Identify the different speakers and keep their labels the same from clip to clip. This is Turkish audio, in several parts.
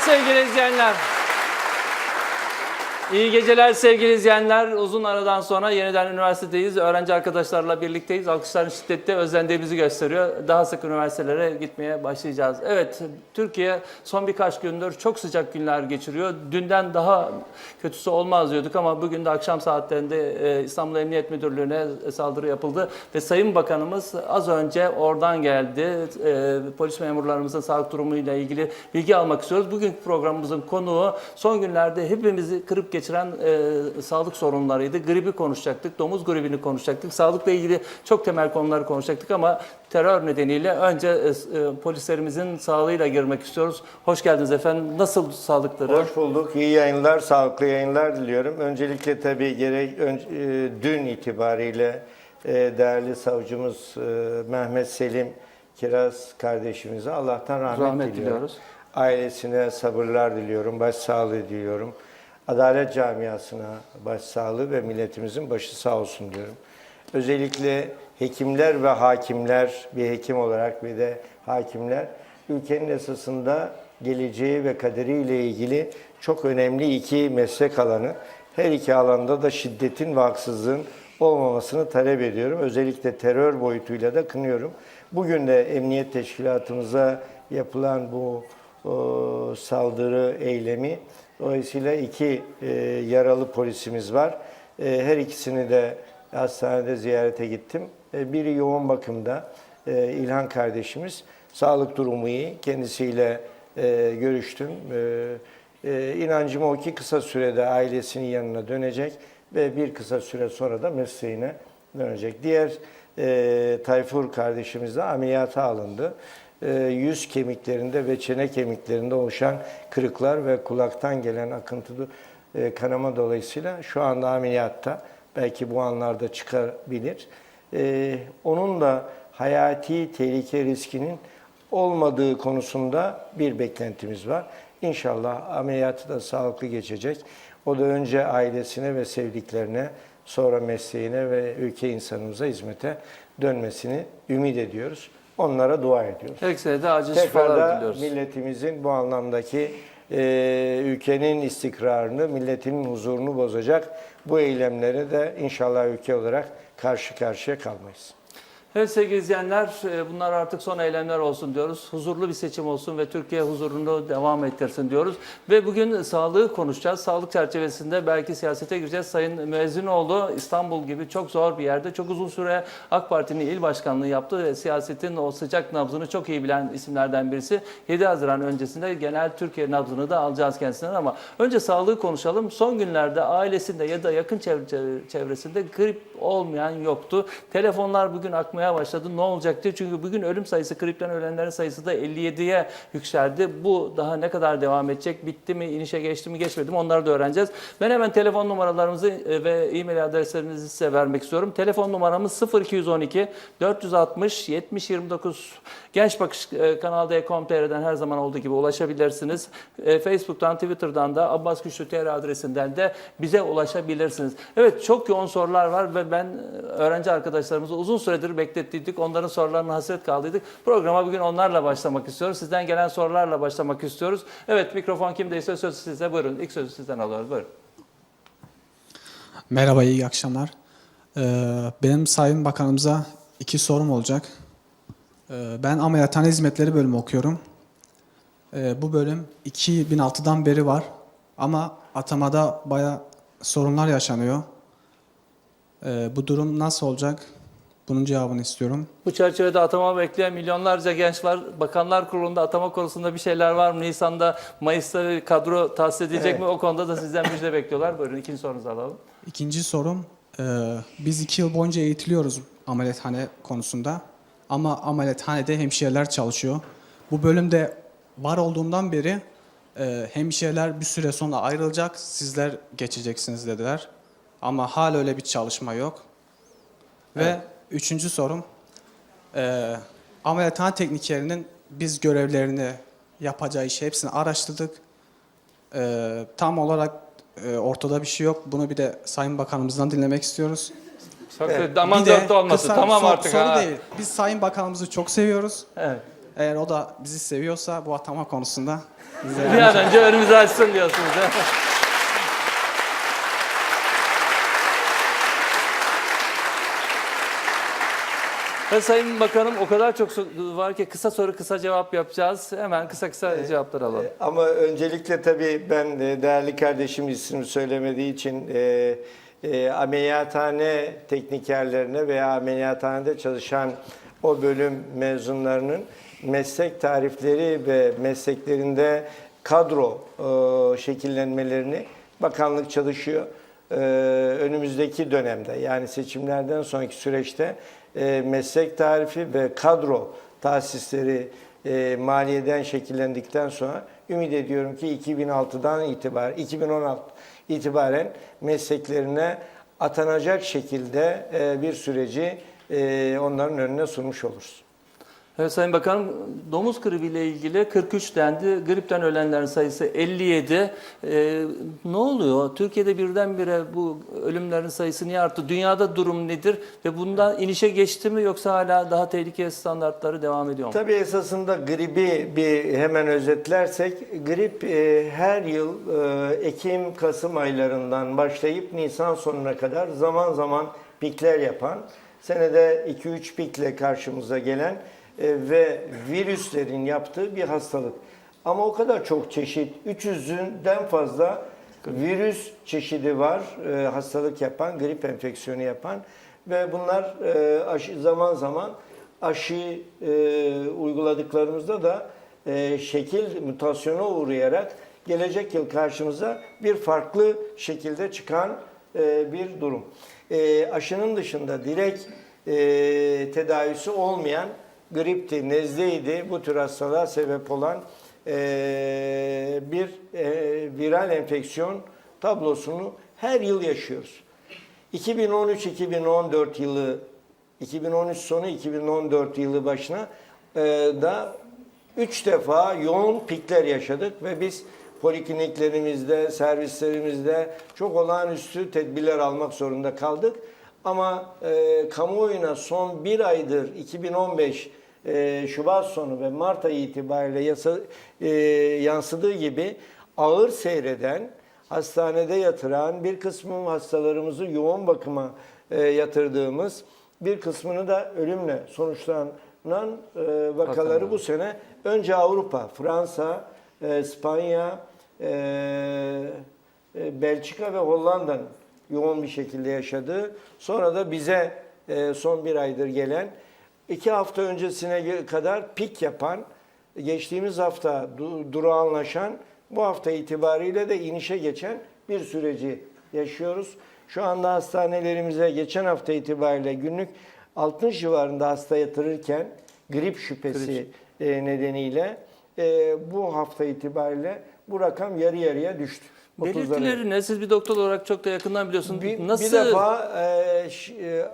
Speaker 1: Sevgili izleyenler. İyi geceler sevgili izleyenler. Uzun aradan sonra yeniden üniversitedeyiz. Öğrenci arkadaşlarla birlikteyiz. Alkışların şiddette özlendiğimizi gösteriyor. Daha sık üniversitelere gitmeye başlayacağız. Evet, Türkiye son birkaç gündür çok sıcak günler geçiriyor. Dünden daha kötüsü olmaz diyorduk ama bugün de akşam saatlerinde e, İstanbul Emniyet Müdürlüğü'ne saldırı yapıldı. Ve Sayın Bakanımız az önce oradan geldi. E, Polis memurlarımızın sağlık durumuyla ilgili bilgi almak istiyoruz. Bugünkü programımızın konuğu son günlerde hepimizi kırıp geçiren e, sağlık sorunlarıydı. Gribi konuşacaktık, domuz gribini konuşacaktık. Sağlıkla ilgili çok temel konuları konuşacaktık ama terör nedeniyle önce e, e, polislerimizin sağlığıyla girmek istiyoruz. Hoş geldiniz efendim. Nasıl sağlıkları?
Speaker 2: Hoş bulduk. İyi yayınlar, sağlıklı yayınlar diliyorum. Öncelikle tabii gerek ön- e, dün itibariyle e, değerli savcımız e, Mehmet Selim Kiraz kardeşimize Allah'tan rahmet,
Speaker 1: Rahmet
Speaker 2: diliyorum.
Speaker 1: diliyoruz.
Speaker 2: Ailesine sabırlar diliyorum, başsağlığı diliyorum. Adalet camiasına başsağlığı ve milletimizin başı sağ olsun diyorum. Özellikle hekimler ve hakimler, bir hekim olarak ve de hakimler ülkenin esasında geleceği ve kaderiyle ilgili çok önemli iki meslek alanı. Her iki alanda da şiddetin ve haksızlığın olmamasını talep ediyorum. Özellikle terör boyutuyla da kınıyorum. Bugün de emniyet teşkilatımıza yapılan bu o, saldırı eylemi dolayısıyla iki e, yaralı polisimiz var. E, her ikisini de hastanede ziyarete gittim. E, biri yoğun bakımda e, İlhan kardeşimiz. Sağlık durumu iyi. Kendisiyle e, görüştüm. E, e, inancım o ki kısa sürede ailesinin yanına dönecek ve bir kısa süre sonra da mesleğine dönecek. Diğer e, Tayfur kardeşimiz de ameliyata alındı. E, yüz kemiklerinde ve çene kemiklerinde oluşan kırıklar ve kulaktan gelen akıntı e, kanama dolayısıyla şu anda ameliyatta belki bu anlarda çıkabilir. E, onun da hayati tehlike riskinin olmadığı konusunda bir beklentimiz var. İnşallah ameliyatı da sağlıklı geçecek. O da önce ailesine ve sevdiklerine, sonra mesleğine ve ülke insanımıza hizmete dönmesini ümit ediyoruz. Onlara dua ediyoruz.
Speaker 1: İkisine de acil
Speaker 2: Tekrar
Speaker 1: şifalar
Speaker 2: da
Speaker 1: diliyoruz.
Speaker 2: milletimizin bu anlamdaki e, ülkenin istikrarını, milletinin huzurunu bozacak bu eylemlere de inşallah ülke olarak karşı karşıya kalmayız.
Speaker 1: Evet sevgili izleyenler, e, bunlar artık son eylemler olsun diyoruz. Huzurlu bir seçim olsun ve Türkiye huzurunu devam ettirsin diyoruz. Ve bugün sağlığı konuşacağız. Sağlık çerçevesinde belki siyasete gireceğiz. Sayın Müezzinoğlu İstanbul gibi çok zor bir yerde çok uzun süre AK Parti'nin il başkanlığı yaptı ve siyasetin o sıcak nabzını çok iyi bilen isimlerden birisi. 7 Haziran öncesinde genel Türkiye nabzını da alacağız kendisinden ama önce sağlığı konuşalım. Son günlerde ailesinde ya da yakın çevre- çevresinde grip olmayan yoktu. Telefonlar bugün akmaya başladı. Ne olacak diye. Çünkü bugün ölüm sayısı, gripten ölenlerin sayısı da 57'ye yükseldi. Bu daha ne kadar devam edecek? Bitti mi, inişe geçti mi, geçmedi mi? Onları da öğreneceğiz. Ben hemen telefon numaralarımızı e, ve e-mail adreslerimizi size vermek istiyorum. Telefon numaramız 0212 460 70 29. Genç Bakış e, Kanal D.com.tr'den her zaman olduğu gibi ulaşabilirsiniz. E, Facebook'tan, Twitter'dan da Abbas Güçlü TR adresinden de bize ulaşabilirsiniz. Evet çok yoğun sorular var ve ben öğrenci arkadaşlarımızı uzun süredir beklettiydik. Onların sorularına hasret kaldıydık. Programa bugün onlarla başlamak istiyoruz. Sizden gelen sorularla başlamak istiyoruz. Evet mikrofon kimdeyse söz size. Buyurun. İlk sözü sizden alıyoruz. Buyurun.
Speaker 3: Merhaba, iyi akşamlar. Ee, benim Sayın Bakanımıza iki sorum olacak. Ee, ben Ameliyathane Hizmetleri bölümü okuyorum. Ee, bu bölüm 2006'dan beri var ama atamada baya sorunlar yaşanıyor. Ee, bu durum nasıl olacak? Bunun cevabını istiyorum.
Speaker 1: Bu çerçevede atama bekleyen milyonlarca genç var. Bakanlar Kurulu'nda atama konusunda bir şeyler var mı? Nisan'da, Mayıs'ta kadro tahsis edilecek
Speaker 2: Evet.
Speaker 1: mi? O konuda da sizden müjde bekliyorlar. Buyurun ikinci sorunuzu alalım.
Speaker 3: İkinci sorum, e, biz iki yıl boyunca eğitiliyoruz ameliyathane konusunda. Ama ameliyathanede hemşireler çalışıyor. Bu bölümde var olduğundan beri e, hemşireler bir süre sonra ayrılacak, sizler geçeceksiniz dediler. Ama hala öyle bir çalışma yok. Ve üçüncü sorum, e, ameliyathane teknikerinin biz görevlerini, yapacağı işi hepsini araştırdık. E, tam olarak e, ortada bir şey yok. Bunu bir de Sayın Bakanımızdan dinlemek istiyoruz.
Speaker 2: Evet.
Speaker 1: Aman
Speaker 3: bir de
Speaker 1: dörtte olmasın.
Speaker 3: kısa-
Speaker 1: tamam
Speaker 3: sor-
Speaker 1: artık.
Speaker 3: Soru
Speaker 1: ha.
Speaker 3: değil. Biz Sayın Bakanımızı çok seviyoruz.
Speaker 1: Evet.
Speaker 3: Eğer o da bizi seviyorsa bu atama konusunda bize
Speaker 1: Bir an önce önümüzü açsın diyorsunuz. Ve Sayın Bakanım o kadar çok var ki kısa soru kısa cevap yapacağız. Hemen kısa kısa cevaplar alalım.
Speaker 2: Ama öncelikle tabii ben de değerli kardeşim ismini söylemediği için e, e, ameliyathane teknikerlerine veya ameliyathanede çalışan o bölüm mezunlarının meslek tarifleri ve mesleklerinde kadro e, şekillenmelerini bakanlık çalışıyor. E, önümüzdeki dönemde yani seçimlerden sonraki süreçte e, meslek tarifi ve kadro tahsisleri e, maliyeden şekillendikten sonra ümit ediyorum ki 2006'dan itibaren 2016 itibaren mesleklerine atanacak şekilde e, bir süreci onların önüne sunmuş oluruz.
Speaker 1: Evet Sayın Bakanım domuz gribi ile ilgili 43 dendi. Gripten ölenlerin sayısı 57. Ee, ne oluyor? Türkiye'de birdenbire bu ölümlerin sayısı niye arttı? Dünyada durum nedir? Ve bundan inişe geçti mi yoksa hala daha tehlikeli standartları devam ediyor mu?
Speaker 2: Tabii esasında gribi bir hemen özetlersek, grip e, her yıl e, Ekim-Kasım aylarından başlayıp Nisan sonuna kadar zaman zaman pikler yapan, senede 2-3 pikle karşımıza gelen ve virüslerin yaptığı bir hastalık. Ama o kadar çok çeşit, 300'ünden fazla virüs çeşidi var e, hastalık yapan, grip enfeksiyonu yapan ve bunlar e, aşı, zaman zaman aşı e, uyguladıklarımızda da e, şekil mutasyona uğrayarak gelecek yıl karşımıza bir farklı şekilde çıkan e, bir durum. E, aşının dışında direkt e, tedavisi olmayan gripti, nezleydi bu tür hastalığa sebep olan e, bir e, viral enfeksiyon tablosunu her yıl yaşıyoruz. 2013-2014 yılı 2013 sonu 2014 yılı başına e, da 3 defa yoğun pikler yaşadık ve biz polikliniklerimizde, servislerimizde çok olağanüstü tedbirler almak zorunda kaldık. Ama e, kamuoyuna son bir aydır 2015 e, Şubat sonu ve Mart ayı itibariyle yasa, e, yansıdığı gibi ağır seyreden, hastanede yatıran, bir kısmı hastalarımızı yoğun bakıma e, yatırdığımız, bir kısmını da ölümle sonuçlanan e, vakaları bu sene önce Avrupa, Fransa, e, İspanya, e, e, Belçika ve Hollanda'nın yoğun bir şekilde yaşadığı, sonra da bize e, son bir aydır gelen, iki hafta öncesine kadar pik yapan, geçtiğimiz hafta du- durağanlaşan, bu hafta itibariyle de inişe geçen bir süreci yaşıyoruz. Şu anda hastanelerimize geçen hafta itibariyle günlük 60 civarında hasta yatırırken grip şüphesi e, nedeniyle e, bu hafta itibariyle bu rakam yarı yarıya düştü. 30'lara.
Speaker 1: Belirtileri ne? Siz bir doktor olarak çok da yakından biliyorsunuz.
Speaker 2: Bir,
Speaker 1: Nasıl?
Speaker 2: bir defa e, e,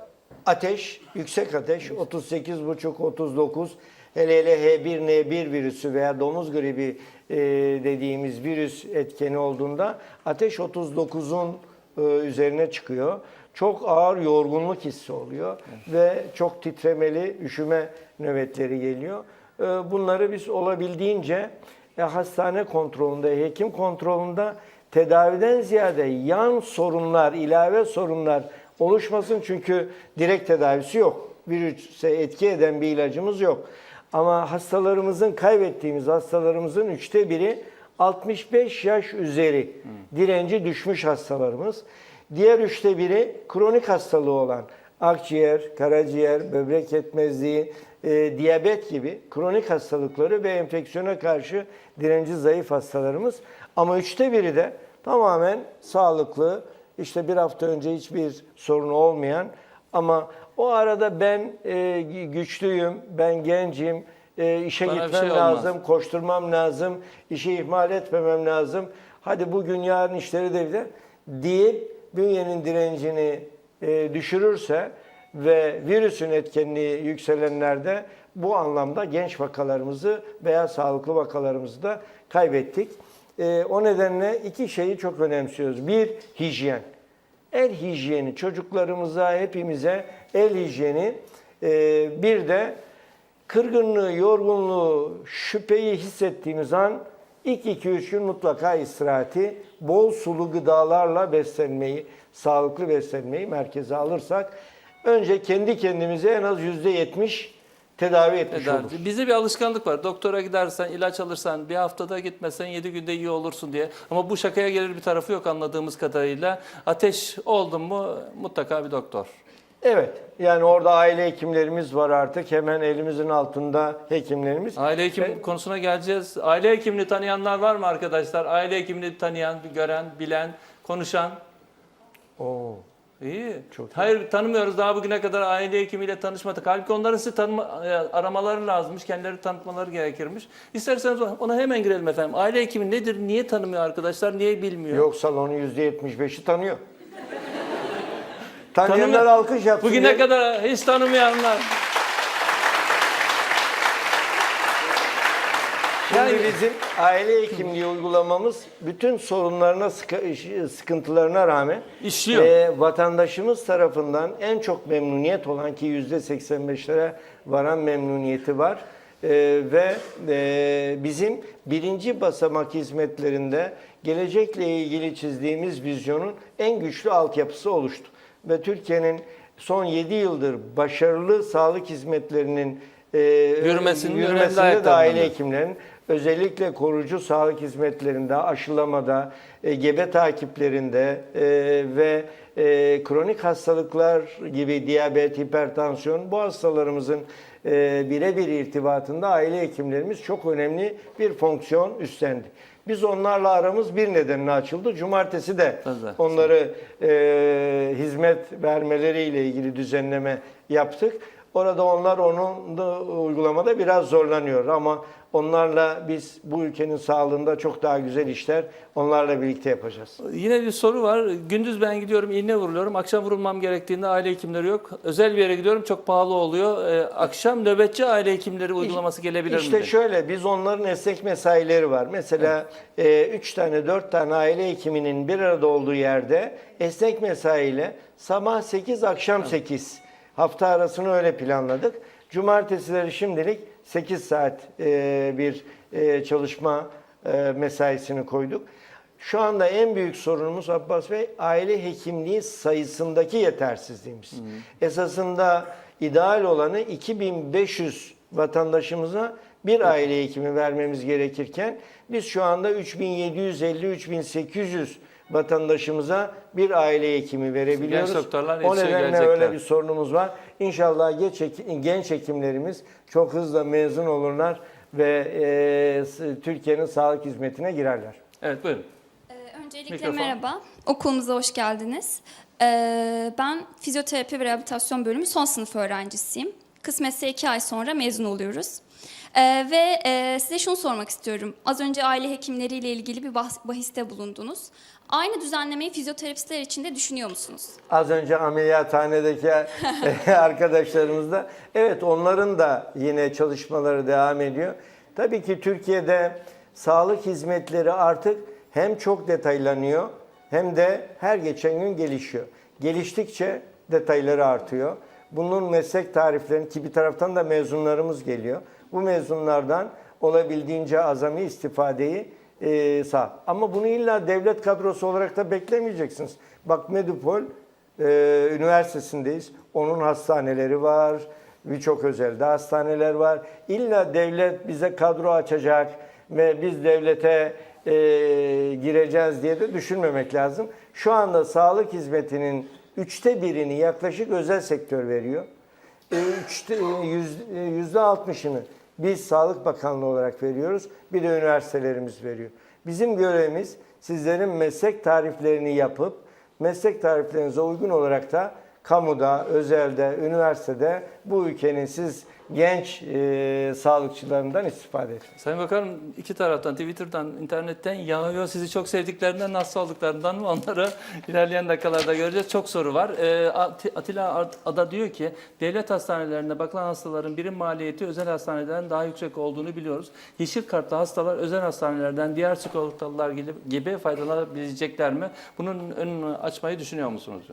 Speaker 2: ateş, yüksek ateş 38,5-39 hele hele H1N1 virüsü veya domuz gribi e, dediğimiz virüs etkeni olduğunda ateş 39'un e, üzerine çıkıyor. Çok ağır yorgunluk hissi oluyor ve çok titremeli üşüme nöbetleri geliyor. E, bunları biz olabildiğince e, hastane kontrolünde, hekim kontrolünde tedaviden ziyade yan sorunlar, ilave sorunlar oluşmasın çünkü direkt tedavisi yok. Virüse etki eden bir ilacımız yok. Ama hastalarımızın kaybettiğimiz hastalarımızın üçte biri 65 yaş üzeri direnci düşmüş hastalarımız. Diğer üçte biri kronik hastalığı olan akciğer, karaciğer, böbrek yetmezliği, e, diyabet gibi kronik hastalıkları ve enfeksiyona karşı direnci zayıf hastalarımız. Ama üçte biri de tamamen sağlıklı, işte bir hafta önce hiçbir sorun olmayan ama o arada ben e, güçlüyüm, ben gencim, e, işe
Speaker 1: Bana
Speaker 2: gitmem
Speaker 1: şey olmaz.
Speaker 2: lazım, koşturmam lazım, işi ihmal etmemem lazım. Hadi bugün yarın işleri de de deyip bünyenin direncini e, düşürürse ve virüsün etkenliği yükselenlerde bu anlamda genç vakalarımızı veya sağlıklı vakalarımızı da kaybettik. E, o nedenle iki şeyi çok önemsiyoruz. Bir, hijyen. El hijyeni çocuklarımıza, hepimize el hijyeni. e, bir de Kırgınlığı, yorgunluğu, şüpheyi hissettiğimiz an ilk 2-3 gün mutlaka istirahati, bol sulu gıdalarla beslenmeyi, sağlıklı beslenmeyi merkeze alırsak önce kendi kendimize en az %70 tedavi etmiş
Speaker 1: Tedavi.
Speaker 2: oluruz.
Speaker 1: Bizde bir alışkanlık var. Doktora gidersen, ilaç alırsan, bir haftada gitmesen 7 günde iyi olursun diye. Ama bu şakaya gelir bir tarafı yok anladığımız kadarıyla. Ateş oldu mu mutlaka bir doktor.
Speaker 2: Evet, yani orada aile hekimlerimiz var artık. Hemen elimizin altında hekimlerimiz.
Speaker 1: Aile hekim
Speaker 2: Ve-
Speaker 1: konusuna geleceğiz. Aile hekimini tanıyanlar var mı arkadaşlar? Aile hekimini tanıyan, gören, bilen, konuşan.
Speaker 2: Oo.
Speaker 1: İyi.
Speaker 2: Çok iyi.
Speaker 1: Hayır tanımıyoruz. Daha bugüne kadar aile hekimiyle tanışmadık. Halbuki onların sizi tanıma, e, aramaları lazımmış. Kendileri tanıtmaları gerekirmiş. İsterseniz ona hemen girelim efendim. Aile hekimi nedir? Niye tanımıyor arkadaşlar? Niye bilmiyor?
Speaker 2: Yok salonun %75'i tanıyor. Tanıyanlar alkış yapsın.
Speaker 1: Bugüne
Speaker 2: diye-
Speaker 1: kadar hiç tanımayanlar. Yani-
Speaker 2: bizim aile hekimliği uygulamamız bütün sorunlarına, sıkı- sıkıntılarına rağmen
Speaker 1: İşliyor.
Speaker 2: e, vatandaşımız tarafından en çok memnuniyet olan ki %85'lere varan memnuniyeti var. E, ve e, bizim birinci basamak hizmetlerinde gelecekle ilgili çizdiğimiz vizyonun en güçlü altyapısı oluştu. Ve Türkiye'nin son 7 yıldır başarılı sağlık hizmetlerinin e,
Speaker 1: Yürümesinin önemli
Speaker 2: yürümesinde de aile
Speaker 1: biri.
Speaker 2: hekimlerin özellikle koruyucu sağlık hizmetlerinde, aşılamada, e, gebe takiplerinde e, ve e, kronik hastalıklar gibi diyabet, hipertansiyon bu hastalarımızın e, birebir irtibatında aile hekimlerimiz çok önemli bir fonksiyon üstlendi. Biz onlarla aramız bir nedenle açıldı. Cumartesi de onları e, hizmet vermeleriyle ilgili düzenleme yaptık. Orada onlar onun da uygulamada biraz zorlanıyor ama onlarla biz bu ülkenin sağlığında çok daha güzel işler onlarla birlikte yapacağız.
Speaker 1: Yine bir soru var. Gündüz ben gidiyorum iğne vuruluyorum. Akşam vurulmam gerektiğinde aile hekimleri yok. Özel bir yere gidiyorum çok pahalı oluyor. Ee, akşam nöbetçi aile hekimleri uygulaması gelebilir
Speaker 2: İşte
Speaker 1: mi?
Speaker 2: şöyle biz onların esnek mesaileri var. Mesela 3 tane 4 tane aile hekiminin bir arada olduğu yerde esnek mesaiyle sabah 8 akşam 8 hafta arasını öyle planladık. Cumartesileri şimdilik 8 saat e, bir e, çalışma e, mesaisini koyduk. Şu anda en büyük sorunumuz Abbas Bey aile hekimliği sayısındaki yetersizliğimiz. Esasında ideal olanı 2500 vatandaşımıza bir aile hekimi vermemiz gerekirken biz şu anda 3750-3800 vatandaşımıza bir aile hekimi verebiliyoruz.
Speaker 1: Genç doktorlar
Speaker 2: o
Speaker 1: yetişiyor,
Speaker 2: nedenle
Speaker 1: gelecekler.
Speaker 2: öyle bir sorunumuz var. İnşallah genç, heki- genç hekimlerimiz çok hızlı mezun olurlar ve e, s- Türkiye'nin sağlık hizmetine girerler.
Speaker 1: Evet buyurun.
Speaker 4: Ee, Öncelikle
Speaker 1: Mikrofon.
Speaker 4: merhaba. Okulumuza hoş geldiniz. Ee, Ben fizyoterapi ve rehabilitasyon bölümü son sınıf öğrencisiyim. Kısmetse iki ay sonra mezun oluyoruz. Ee, ve e, size şunu sormak istiyorum. Az önce aile hekimleriyle ilgili bir bahs- bahiste bulundunuz. Aynı düzenlemeyi fizyoterapistler için de düşünüyor musunuz?
Speaker 2: Az önce ameliyathanedeki arkadaşlarımız da evet onların da yine çalışmaları devam ediyor. Tabii ki Türkiye'de sağlık hizmetleri artık hem çok detaylanıyor hem de her geçen gün gelişiyor. Geliştikçe detayları artıyor. Bunun meslek tariflerini ki bir taraftan da mezunlarımız geliyor. Bu mezunlardan olabildiğince azami istifadeyi e, sağ. Ama bunu illa devlet kadrosu olarak da beklemeyeceksiniz. Bak Medipol e, Üniversitesi'ndeyiz. Onun hastaneleri var. Birçok özelde hastaneler var. İlla devlet bize kadro açacak ve biz devlete e, gireceğiz diye de düşünmemek lazım. Şu anda sağlık hizmetinin üçte birini yaklaşık özel sektör veriyor. E, üçte, e, yüz- e, yüzde altmışını biz Sağlık Bakanlığı olarak veriyoruz. Bir de üniversitelerimiz veriyor. Bizim görevimiz sizlerin meslek tariflerini yapıp meslek tariflerinize uygun olarak da kamuda, özelde, üniversitede bu ülkenin siz genç e, sağlıkçılarından istifade edin.
Speaker 1: Sayın Bakanım iki taraftan Twitter'dan, internetten yağıyor. Sizi çok sevdiklerinden, nasıl olduklarından mı onları ilerleyen dakikalarda göreceğiz. Çok soru var. At- Atilla Ada diyor ki devlet hastanelerinde bakılan hastaların birim maliyeti özel hastanelerden daha yüksek olduğunu biliyoruz. Yeşil kartlı hastalar özel hastanelerden diğer sigortalılar gibi faydalanabilecekler mi? Bunun önünü açmayı düşünüyor musunuz?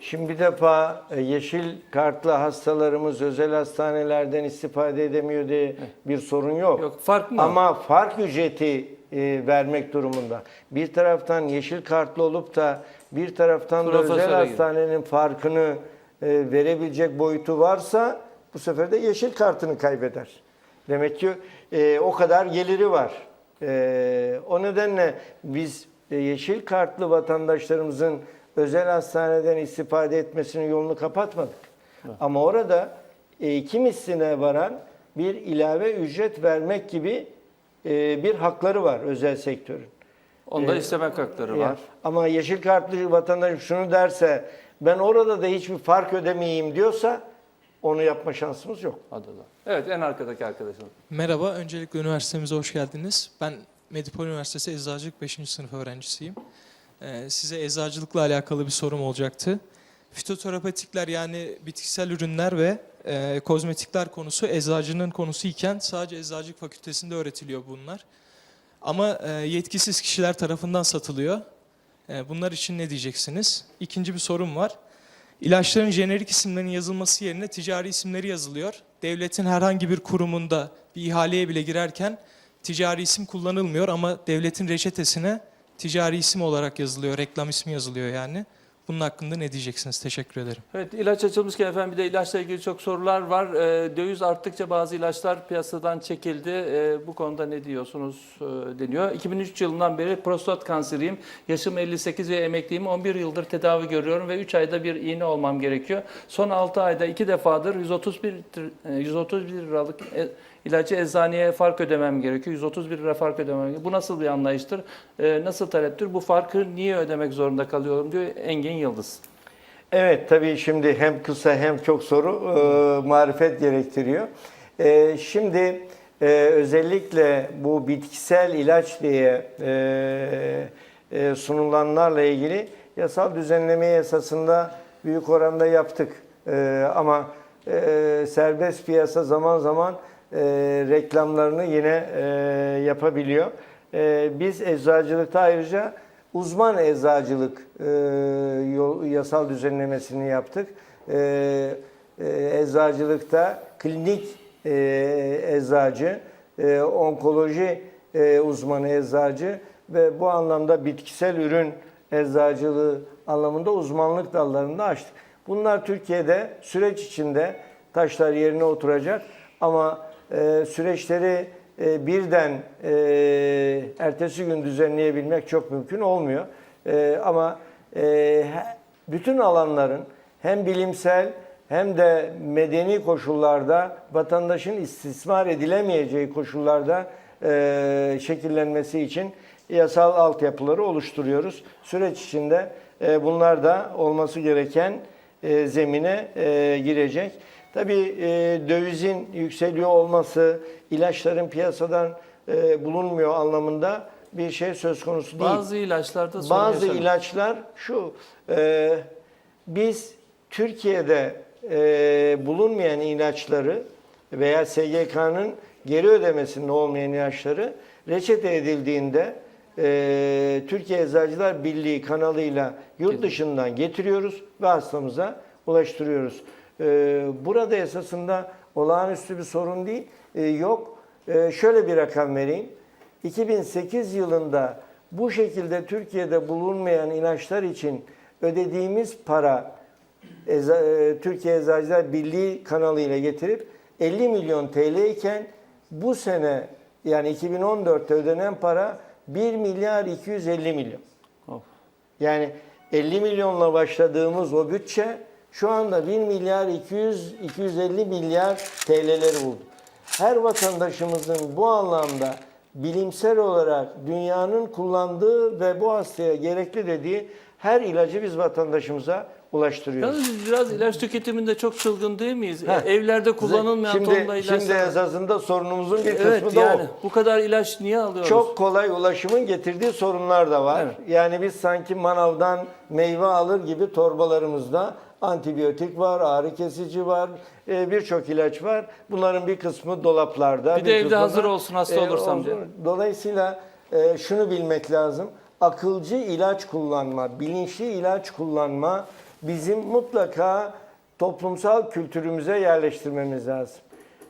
Speaker 2: Şimdi bir defa e, yeşil kartlı hastalarımız özel hastanelerden istifade edemiyor diye bir sorun yok.
Speaker 1: Yok, fark mı?
Speaker 2: Ama fark ücreti e, vermek durumunda. Bir taraftan yeşil kartlı olup da bir taraftan da özel
Speaker 1: gibi.
Speaker 2: hastanenin farkını e, verebilecek boyutu varsa bu sefer de yeşil kartını kaybeder. Demek ki e, o kadar geliri var. E, o nedenle biz e, yeşil kartlı vatandaşlarımızın özel hastaneden istifade etmesinin yolunu kapatmadık. Ama orada e, iki misline varan bir ilave ücret vermek gibi e, bir hakları var özel sektörün.
Speaker 1: Onda
Speaker 2: Ee,
Speaker 1: istemek hakları var.
Speaker 2: Ama yeşil kartlı vatandaş şunu derse ben orada da hiçbir fark ödemeyeyim diyorsa onu yapma şansımız yok.
Speaker 1: Adı da. Evet en arkadaki arkadaşımız.
Speaker 5: Merhaba, öncelikle üniversitemize hoş geldiniz. Ben Medipol Üniversitesi Eczacılık 5. sınıf öğrencisiyim. Ee, size eczacılıkla alakalı bir sorum olacaktı. Fitoterapetikler yani bitkisel ürünler ve e, kozmetikler konusu eczacının konusu iken sadece eczacılık fakültesinde öğretiliyor bunlar. Ama e, yetkisiz kişiler tarafından satılıyor. E, bunlar için ne diyeceksiniz? İkinci bir sorum var. İlaçların jenerik isimlerinin yazılması yerine ticari isimleri yazılıyor. Devletin herhangi bir kurumunda bir ihaleye bile girerken ticari isim kullanılmıyor ama devletin reçetesine ticari isim olarak yazılıyor, reklam ismi yazılıyor yani. Bunun hakkında ne diyeceksiniz? Teşekkür ederim.
Speaker 1: Evet ilaç açılmışken efendim bir de ilaçla ilgili çok sorular var. Ee, döviz arttıkça bazı ilaçlar piyasadan çekildi. Ee, bu konuda ne diyorsunuz e, deniyor. 2003 yılından beri prostat kanseriyim. Yaşım 58 ve emekliyim. 11 yıldır tedavi görüyorum ve 3 ayda bir iğne olmam gerekiyor. Son 6 ayda 2 defadır 131 tir- e, 131 liralık e, ilacı eczaneye fark ödemem gerekiyor. 131 lira fark ödemem gerekiyor. Bu nasıl bir anlayıştır? Ee, nasıl taleptir? Bu farkı niye ödemek zorunda kalıyorum diyor Engin Yıldız.
Speaker 2: Evet tabii şimdi hem kısa hem çok soru e, marifet gerektiriyor. E, şimdi e, özellikle bu bitkisel ilaç diye e, e, sunulanlarla ilgili yasal düzenleme yasasında büyük oranda yaptık. E, ama e, serbest piyasa zaman zaman e, reklamlarını yine e, yapabiliyor. E, biz eczacılıkta ayrıca uzman eczacılık e, yol, yasal düzenlemesini yaptık. E, e, eczacılıkta klinik e, eczacı, e, onkoloji e, uzmanı eczacı ve bu anlamda bitkisel ürün eczacılığı anlamında uzmanlık dallarını da açtık. Bunlar Türkiye'de süreç içinde taşlar yerine oturacak ama e, süreçleri e, birden e, ertesi gün düzenleyebilmek çok mümkün olmuyor. E, ama e, bütün alanların hem bilimsel hem de medeni koşullarda vatandaşın istismar edilemeyeceği koşullarda şekillenmesi için yasal altyapıları oluşturuyoruz. Süreç içinde bunlar da olması gereken zemine girecek. Tabii e, dövizin yükseliyor olması, ilaçların piyasadan e, bulunmuyor anlamında bir şey söz konusu değil.
Speaker 1: Bazı ilaçlarda sorun
Speaker 2: Bazı
Speaker 1: yaşanıyor.
Speaker 2: ilaçlar şu, e, biz Türkiye'de e, bulunmayan ilaçları veya SGK'nın geri ödemesinde olmayan ilaçları reçete edildiğinde e, Türkiye Eczacılar Birliği kanalıyla yurt dışından getiriyoruz ve hastamıza ulaştırıyoruz. E, burada esasında olağanüstü bir sorun değil, e, yok. E, şöyle bir rakam vereyim. 2008 yılında bu şekilde Türkiye'de bulunmayan ilaçlar için ödediğimiz para Eza- e, Türkiye Eczacılar Birliği kanalıyla getirip 50 milyon TL iken bu sene yani 2014'te ödenen para 1 milyar 250 milyon.
Speaker 1: Of.
Speaker 2: Yani 50 milyonla başladığımız o bütçe şu anda 1 milyar 200 250 milyar TL'leri buldu. Her vatandaşımızın bu anlamda bilimsel olarak dünyanın kullandığı ve bu hastaya gerekli dediği her ilacı biz vatandaşımıza ulaştırıyoruz.
Speaker 1: Yalnız biz biraz ilaç tüketiminde çok çılgın değil miyiz?
Speaker 2: Heh.
Speaker 1: E, Evlerde kullanılmayan
Speaker 2: şimdi,
Speaker 1: tonla ilaçlar.
Speaker 2: Şimdi esasında sorunumuzun bir
Speaker 1: evet
Speaker 2: kısmı da
Speaker 1: yani
Speaker 2: o.
Speaker 1: bu kadar ilaç niye alıyoruz?
Speaker 2: Çok kolay ulaşımın getirdiği sorunlar da var.
Speaker 1: Evet.
Speaker 2: Yani biz sanki manavdan meyve alır gibi torbalarımızda antibiyotik var, ağrı kesici var, e, birçok ilaç var. Bunların bir kısmı dolaplarda.
Speaker 1: Bir de evde
Speaker 2: kısmı
Speaker 1: hazır olsun hasta olursam diye.
Speaker 2: Dolayısıyla e, şunu bilmek lazım. Akılcı ilaç kullanma, bilinçli ilaç kullanma bizim mutlaka toplumsal kültürümüze yerleştirmemiz lazım.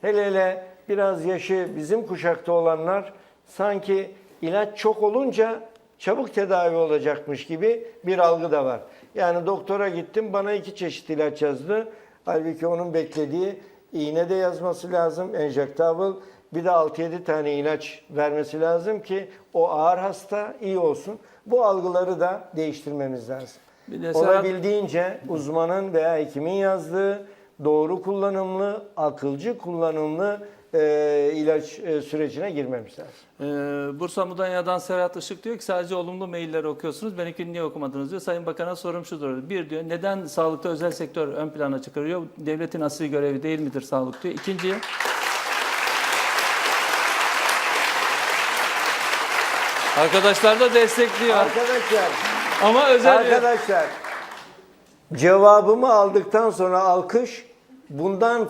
Speaker 2: Hele hele biraz yaşı bizim kuşakta olanlar sanki ilaç çok olunca çabuk tedavi olacakmış gibi bir algı da var. Yani doktora gittim bana iki çeşit ilaç yazdı. Halbuki onun beklediği iğne de yazması lazım, enjektable. Bir de 6-7 tane ilaç vermesi lazım ki o ağır hasta iyi olsun. Bu algıları da değiştirmemiz lazım.
Speaker 1: Bir de Serhat-
Speaker 2: Olabildiğince uzmanın veya hekimin yazdığı doğru kullanımlı, akılcı kullanımlı e, ilaç e, sürecine girmemiz lazım.
Speaker 1: Ee, Bursa Mudanya'dan Serhat Işık diyor ki sadece olumlu mailleri okuyorsunuz. Benimkini niye okumadınız diyor. Sayın Bakan'a sorum şudur. Bir diyor neden sağlıkta özel sektör ön plana çıkarıyor? Devletin asli görevi değil midir sağlık diyor. İkinci Arkadaşlar da destekliyor.
Speaker 2: Arkadaşlar,
Speaker 1: Ama özel
Speaker 2: arkadaşlar cevabımı aldıktan sonra alkış bundan